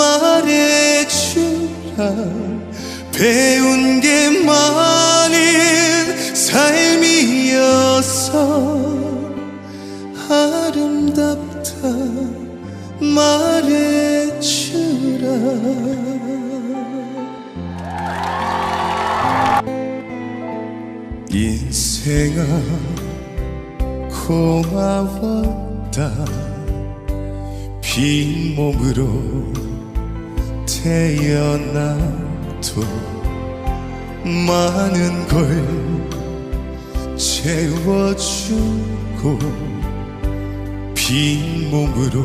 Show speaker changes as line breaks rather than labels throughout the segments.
말해주라. 배운 게 많은 삶이어서 아름답다. 말해주라. 인생아 고마웠다. 빈 몸으로 태어나도 많은 걸 채워주고 빈 몸으로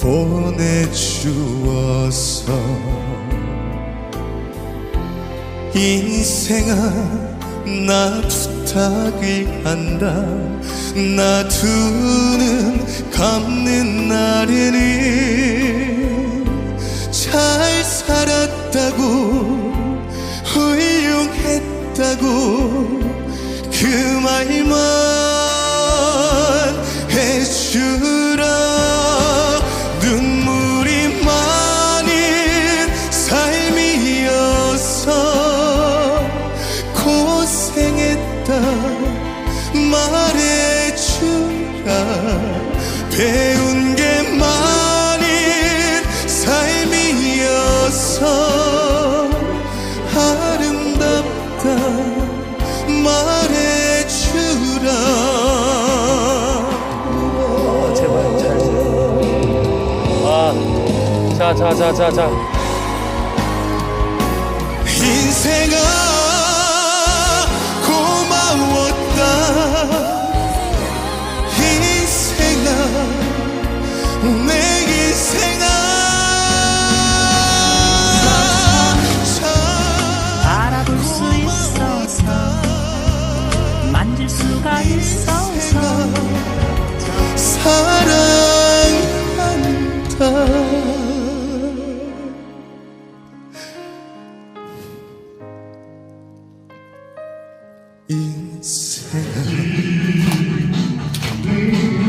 보내주어서 인생아 나 부탁을 한다. 나두눈 감는 날에는 훌륭했다고 그 말만 해주라. 눈물이 많은 삶이어서 고생했다 말해주라
자, 자, 자, 자, 자.
인생아 인생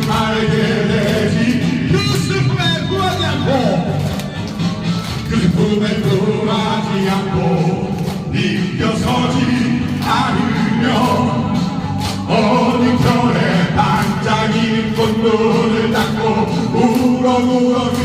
알게 되지 무슨 배고냐고 그
꿈에 돌아지 않고
이겨서지 않으며 어느 편에 반짝이는 꽃눈을 닦고 울어 울어